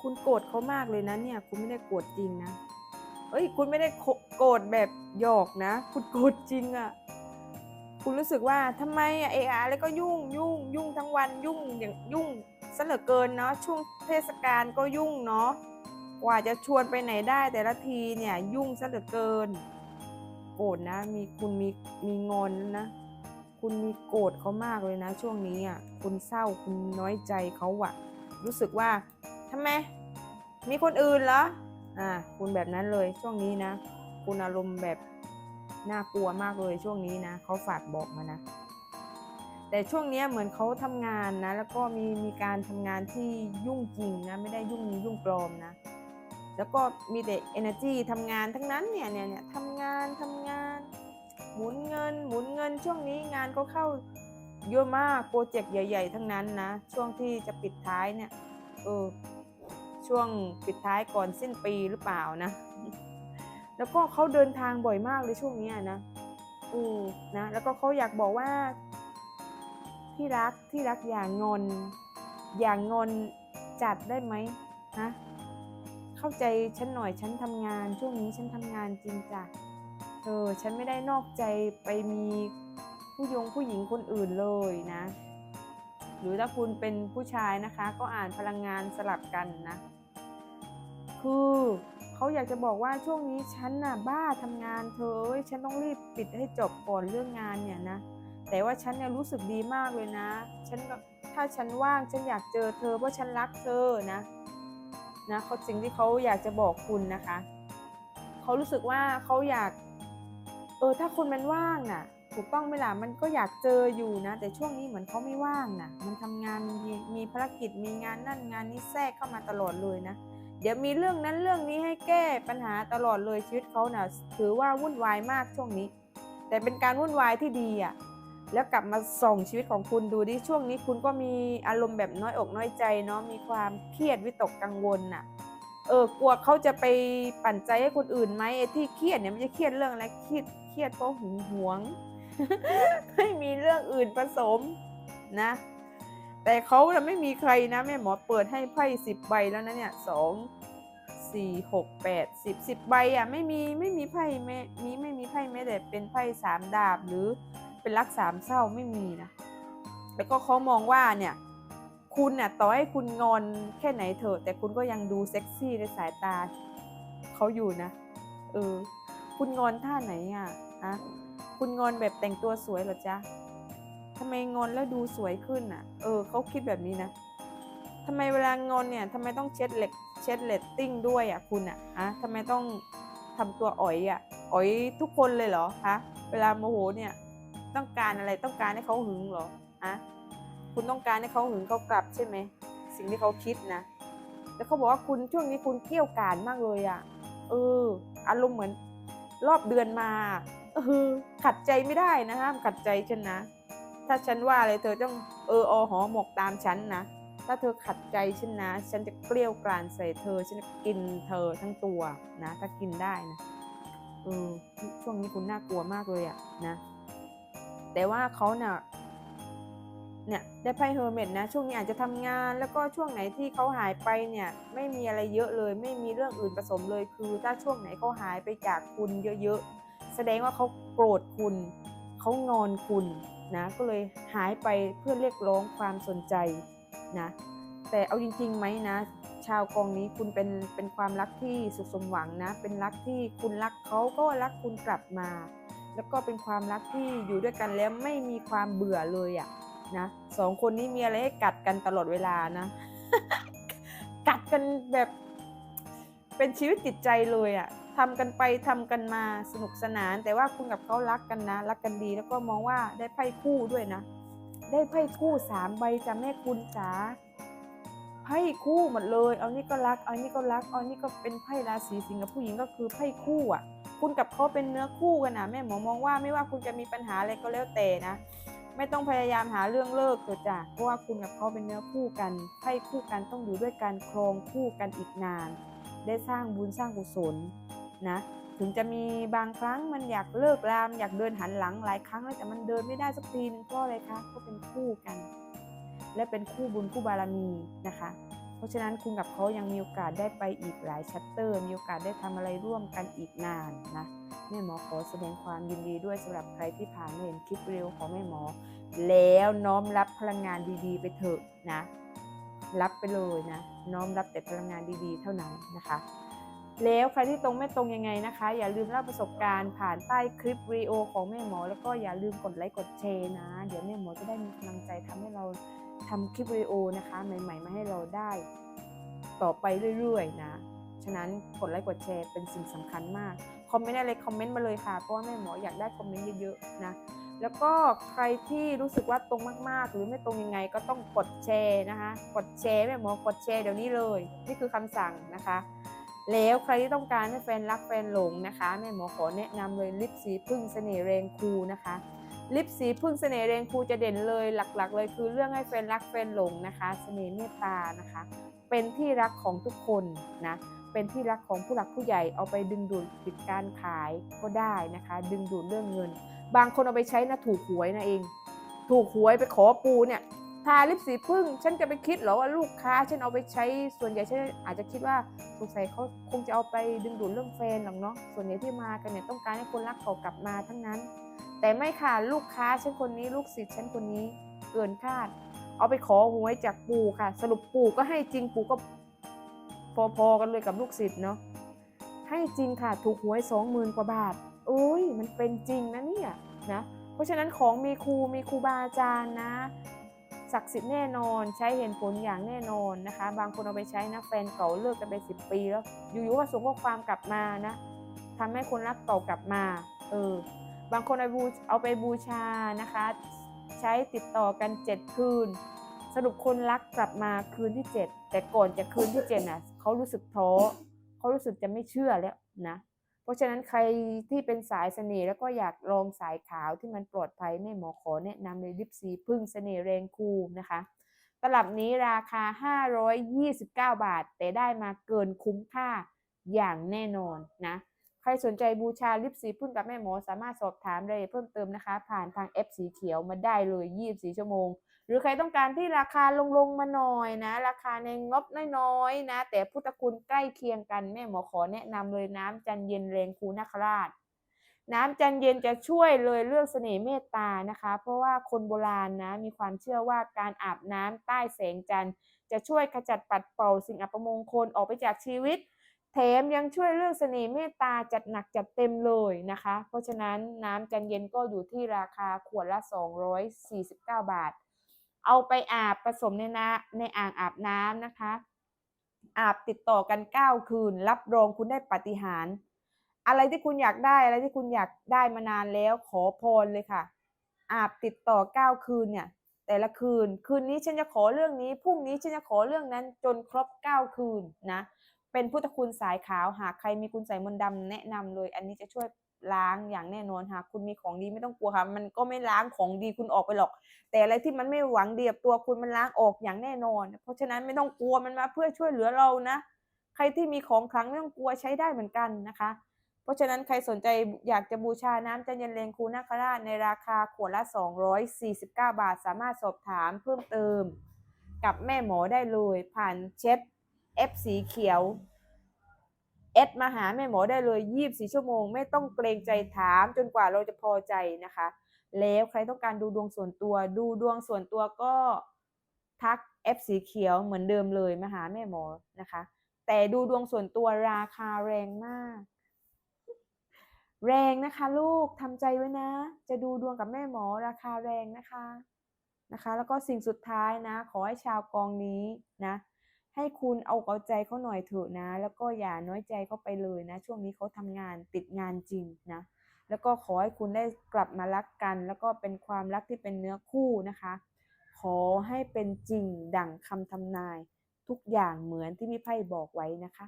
คุณโกรธเขามากเลยนะเนี่ย คุณไม่ได้โกรธจริงนะ เอ้ย คุณไม่ได้โกรธแบบหยอกนะ คุณโกรธจริงอะ่ะ คุณรู้สึกว่าทำไมอะเอะอะแล้วก็ยุ่งยุ่งยุ่งทั้งวันยุ่งอย่างยุ่งซะเหลือเกินเนาะช่วงเทศกาลก็ยุ่งเนาะกว่าจะชวนไปไหนได้แต่ละทีเนี่ยยุ่งซะเหลือเกิน โกรธนะ มีคุณมีมีงอนนะ คุณมีโกรธเขามากเลยนะ ช่วงนี้อะคุณเศร้าคุณน้อยใจเขาอะรู้สึกว่า ทำไม มีคนอื่นเหรอ อ่า คุณแบบนั้นเลยช่วงนี้นะ คุณอารมณ์แบบน่ากลัวมากเลยช่วงนี้นะเขาฝากบอกมานะ แต่ช่วงนี้เหมือนเขาทำงานนะ แล้วก็มีมีการทำงานที่ยุ่งจริงนะ ไม่ได้ยุ่งยุ่งปลอมนะ แล้วก็มีแต่ energy ทำงานทั้งนั้นเนี่ยเนี่ยเนี่ยทำงานทำงาน หมุนเงิน หมุนเงิน ช่วงนี้งานก็เข้าเยอะมากโปรเจกต์ใหญ่ ๆ ทั้งนั้นนะ ช่วงที่จะปิดท้ายเนี่ยเออ ช่วงปิดท้ายก่อนสิ้นปีหรือเปล่านะ แล้วก็เขาเดินทางบ่อยมากเลยช่วงนี้นะอือนะ แล้วก็เขาอยากบอกว่าที่รักที่รักอย่างงอนอย่างงอนจัดได้ไหมฮะเข้าใจฉันหน่อยฉันทำงาน ช่วงนี้ฉันทำงานจริงจ้ะเธอฉันไม่ได้นอกใจไปมีผู้ยงผู้หญิงคนอื่นเลยนะ หรือถ้าคุณเป็นผู้ชายนะคะ ก็อ่านพลังงานสลับกันนะ คือเขาอยากจะบอกว่าช่วงนี้ฉันน่ะบ้าทำงานเธอฉันต้องรีบปิดให้จบก่อนเรื่องงานเนี่ยนะ แต่ว่าฉันเนี่ยรู้สึกดีมากเลยนะ ฉันถ้าฉันว่างฉันอยากเจอเธอเพราะฉันรักเธอนะนะเขาสิ่งที่เขาอยากจะบอกคุณนะคะเขารู้สึกว่าเขาอยาก เออถ้าคนมันว่างน่ะ ถูกต้องไหมล่ะมันก็อยากเจออยู่นะ แต่ช่วงนี้เหมือนเขาไม่ว่างน่ะ มันทำงานมีมีภารกิจมีงานนั่นงานนี้แทรกเข้ามาตลอดเลยนะ เดี๋ยวมีเรื่องนั้นเรื่องนี้ให้แก้ปัญหาตลอดเลยชีวิตเขาน่ะถือว่าวุ่นวายมากช่วงนี้ แต่เป็นการวุ่นวายที่ดีอะแล้วกลับมาส่องชีวิตของคุณดูดิช่วงนี้คุณก็มีอารมณ์แบบน้อยอกน้อยใจเนาะมีความเครียดวิตกกังวลน่ะเออกลัวเขาจะไปปั่นใจให้คนอื่นไหมไอ้ที่เครียดเนี่ยมันจะเครียดเรื่องอะไรเครียดเครียดเพราะหึงหวง ไม่มีเรื่องอื่นผสมนะ แต่เขาน่ะไม่มีใครนะแม่หมอเปิดให้ไพ่สิบใบแล้วนะเนี่ยสองสี่หกแปดสิบสิบใบอะไม่มีไม่มีไพ่แม่มีไม่มีไพ่แม้แต่เป็นไพ่สามดาบหรือเป็นรักสามเศร้าไม่มีนะแล้วก็เขามองว่าเนี่ยคุณน่ะต่อให้คุณงอนแค่ไหนเถอะ แต่คุณก็ยังดูเซ็กซี่ในสายตาเขาอยู่นะเออคุณงอนท่าไหนอะอะคุณงอนแบบแต่งตัวสวยเหรอจ๊ะ ทำไมงอนแล้วดูสวยขึ้นอะ เออเขาคิดแบบนี้นะทำไมเวลางอนเนี่ยทำไมต้องเช็ดเหล็กเช็ดเลตติ้งด้วยอะคุณอะอะทำไมต้องทำตัวอ๋อยอะอ๋อยทุกคนเลยเหรอคะเวลาโมโหเนี่ยต้องการอะไรต้องการให้เขาหึงเหรออะคุณต้องการให้เขาหึงเขากลับใช่ไหมสิ่งที่เขาคิดนะแล้วเขาบอกว่าคุณช่วงนี้คุณเกี่ยวกาดมากเลยอะเอออารมณ์เหมือนรอบเดือนมาเออขัดใจไม่ได้นะห้ามขัดใจฉันนะ ถ้าฉันว่าอะไรเธอต้องเอออหอหมกตามฉันนะ ถ้าเธอขัดใจฉันนะ ฉันจะเกลี้ยวกล่อมใส่เธอ ฉันจะกินเธอทั้งตัวนะ ถ้ากินได้นะเออช่วงนี้คุณน่ากลัวมากเลยอะนะ แต่ว่าเขาเนี่ยเนี่ยได้ไพ่เฮอร์เมตนะช่วงนี้อาจจะทำงาน แล้วก็ช่วงไหนที่เขาหายไปเนี่ยไม่มีอะไรเยอะเลย ไม่มีเรื่องอื่นผสมเลย คือถ้าช่วงไหนเขาหายไปจากคุณเยอะๆแสดงว่าเขาโกรธคุณเขางอนคุณ นะก็เลยหายไปเพื่อเรียกร้องความสนใจนะแต่เอาจริงๆไหมนะ ชาวกองนี้คุณเป็นเป็นความรักที่สุขสมหวังนะ เป็นรักที่คุณรักเขาก็รักคุณกลับมา แล้วก็เป็นความรักที่อยู่ด้วยกันแล้วไม่มีความเบื่อเลยอะนะสองคนนี้มีอะไรให้กัดกันตลอดเวลานะ กัดกันแบบเป็นชีวิตจิตใจเลยอะ ทำกันไปทำกันมาสนุกสนาน แต่ว่าคุณกับเขารักกันนะ รักกันดีแล้วก็มองว่าได้ไพ่คู่ด้วยนะ ได้ไพ่คู่สามใบจ้ะแม่คุณจ๋าไพ่คู่หมดเลย เอานี่ก็รัก เอานี่ก็รัก เอานี่ก็เป็นไพ่ราศีสิงห์กับผู้หญิงก็คือไพ่คู่อะ คุณกับเขาเป็นเนื้อคู่กันนะแม่หมอมองว่าไม่ว่าคุณจะมีปัญหาอะไรก็แล้วแต่นะ ไม่ต้องพยายามหาเรื่องเลิกเถอะจ้ะเพราะว่าคุณกับเขาเป็นเนื้อคู่กันไพ่คู่กันต้องอยู่ด้วยกันครองคู่กันอีกนาน ได้สร้างบุญสร้างกุศล นะถึงจะมีบางครั้งมันอยากเลิกรามอยากเดินหันหลังหลายครั้งแล้วแต่มันเดินไม่ได้สักทีนึงเพราะอะไรคะก็เป็นคู่กัน และเป็นคู่บุญคู่บารมีนะคะ เพราะฉะนั้นคุณกับเขายังมีโอกาสได้ไปอีกหลายชัตเตอร์ มีโอกาสได้ทำอะไรร่วมกันอีกนานนะแม่หมอขอแสดงความยินดีด้วยสำหรับใครที่ผ่านมาเห็นคลิปวิดีโอของแม่หมอ แล้วน้อมรับพลังงานดีๆ ไปเถอะนะ รับไปเลยนะ น้อมรับแต่พลังงานดีๆ เท่านั้นนะคะ แล้วใครที่ตรงไม่ตรงยังไงนะคะ อย่าลืมเล่าประสบการณ์ผ่านใต้คลิปวิดีโอของแม่หมอ แล้วก็อย่าลืมกดไลค์กดแชร์นะ เดี๋ยวแม่หมอจะได้มีกำลังใจทำให้เราทำคลิปวิดีโอนะคะใหม่ๆมาให้เราได้ ต่อไปเรื่อยๆนะฉะนั้นกดไลค์กดแชร์เป็นสิ่งสำคัญมากคอมเมนต์อะไรคอมเมนต์มาเลยค่ะเพราะว่าแม่หมออยากได้คอมเมนต์เยอะๆนะแล้วก็ใครที่รู้สึกว่าตรงมากๆ หรือไม่ตรงยังไงก็ต้องกดแชร์นะคะ กดแชร์แม่หมอกดแชร์เดี๋ยวนี้เลย นี่คือคำสั่งนะคะ แล้วใครที่ต้องการให้แฟนรักแฟนหลงนะคะแม่หมอขอแนะนำเลยลิปสีพึ่งเสน่ห์แรงคูนะคะ ลิปสีพึ่งเสน่ห์แรงคูจะเด่นเลยหลักๆ เลยคือเรื่องให้แฟนรักแฟนหลงนะคะเสน่ห์เมตตานะคะ เป็นที่รักของทุกคนนะเป็นที่รักของผู้หลักผู้ใหญ่เอาไปดึงดูดปิดการขายก็ได้นะคะ ดึงดูดเรื่องเงิน บางคนเอาไปใช้นะถูกหวยนะเอง ถูกหวยไปขอปูเนี่ย ทาลิปสีพึ่งฉันจะไปคิดเหรอว่าลูกค้า ฉันเอาไปใช้ส่วนใหญ่ฉันอาจจะคิดว่าสงสัยเขาคงจะเอาไปดึงดูดเรื่องแฟนหรอกเนาะส่วนใหญ่ที่มากันเนี่ยต้องการให้คนรักเขากลับมาทั้งนั้น แต่ไม่ค่ะลูกค้าฉันคนนี้ลูกศิษย์ฉันคนนี้เกินคาด เอาไปขอหวยจากปู่ค่ะ สรุปปู่ก็ให้จริงปู่ก็พอๆกันเลยกับลูกศิษย์เนาะให้จริงค่ะถูกหวยสองหมื่นกว่าบาทโอ้ยมันเป็นจริงนะเนี่ยนะเพราะฉะนั้นของมีครูมีครูบาอาจารย์นะ ศักดิ์สิทธิ์แน่นอนใช้เห็นผลอย่างแน่นอนนะคะ บางคนเอาไปใช้นะแฟนเก่าเลิกกันไปสิบปีแล้ว อยู่ๆว่าส่งข้อความกลับมานะทำให้คนรักเก่ากลับมาเออบางคนเอาบูเอาไปบูชานะคะ ใช้ติดต่อกัน 7 คืน สรุปคนรักกลับมาคืนที่ 7 แต่ก่อนจะคืนที่7น่ะเขารู้สึกท้อเขารู้สึกจะไม่เชื่อแล้วนะ ราะฉะนั้นใครที่เป็นสายเสน่ห์แล้วก็อยากลองสายขาวที่มันปลอดภัยแม่หมอขอแนะนำเลยลิปสีพึ่งเสน่ห์แรงคูนะคะ ตลับนี้ราคา 529 บาท แต่ได้มาเกินคุ้มค่าอย่างแน่นอนนะ ใครสนใจบูชาลิปสีพึ่งกับแม่หมอสามารถสอบถามรายละเอียดเพิ่มเติมนะคะ ผ่านทาง F สีเขียวมาได้เลย 24 ชั่วโมง หรือใครต้องการที่ราคาลงลงๆมาหน่อยนะ ราคาในงบน้อยๆนะ แต่พุทธคุณใกล้เคียงกันแม่หมอขอแนะนำเลยน้ำจันเย็นแรงคูนาคราช น้ำจันเย็นจะช่วยเลยเรื่องเสน่ห์เมตตานะคะ เพราะว่าคนโบราณนะมีความเชื่อว่าการอาบน้ำใต้แสงจันทร์ จะช่วยขจัดปัดเป่าสิ่งอัปมงคลออกไปจากชีวิตแถมยังช่วยเรื่องเสน่ห์เมตตาจัดหนักจัดเต็มเลยนะคะ เพราะฉะนั้นน้ำจันเย็นก็อยู่ที่ราคาขวดละ 249 บาท เอาไปอาบผสมในน้ำในอ่างอาบน้ำนะคะ อาบติดต่อกัน 9 คืน รับรองคุณได้ปาฏิหาร อะไรที่คุณอยากได้อะไรที่คุณอยากได้มานานแล้วขอพรเลยค่ะ อาบติดต่อ 9 คืนเนี่ย แต่ละคืน คืนนี้ฉันจะขอเรื่องนี้พรุ่งนี้ฉันจะขอเรื่องนั้นจนครบ 9 คืนนะเป็นพุทธคุณสายขาวหากใครมีคุณใส่มนต์ดำแนะนำเลย อันนี้จะช่วย ล้างอย่างแน่นอนหากคุณมีของดีไม่ต้องกลัวค่ะ มันก็ไม่ล้างของดีคุณออกไปหรอก แต่อะไรที่มันไม่หวังเดีกับตัวคุณมันล้างออกอย่างแน่นอน เพราะฉะนั้นไม่ต้องกลัวมันมาเพื่อช่วยเหลือเรานะ ใครที่มีของขลังไม่ต้องกลัวใช้ได้เหมือนกันนะคะ เพราะฉะนั้นใครสนใจอยากจะบูชาน้ำจันเย็นเลงคูนาคราชในราคาขวดละ 249 บาท สามารถสอบถามเพิ่มเติม กับแม่หมอได้เลย ผ่านเช็ด F สีเขียว เอดมาหาแม่หมอได้เลย 24 ชั่วโมง ไม่ต้องเกรงใจถามจนกว่าเราจะพอใจนะคะ แล้วใครต้องการดูดวงส่วนตัว ดูดวงส่วนตัวก็ทัก F สีเขียวเหมือนเดิมเลยมาหาแม่หมอนะคะ แต่ดูดวงส่วนตัวราคาแรงมาก แรงนะคะ ลูกทำใจไว้นะ จะดูดวงกับแม่หมอราคาแรงนะคะนะคะ แล้วก็สิ่งสุดท้ายนะ ขอให้ชาวกองนี้นะ ให้คุณเอาเอาใจเขาหน่อยเถอะนะ แล้วก็อย่าน้อยใจเขาไปเลยนะ ช่วงนี้เขาทำงานติดงานจริงนะ แล้วก็ขอให้คุณได้กลับมารักกัน แล้วก็เป็นความรักที่เป็นเนื้อคู่นะคะ ขอให้เป็นจริงดั่งคำทำนายทุกอย่างเหมือนที่พี่ไพ่บอกไว้นะคะ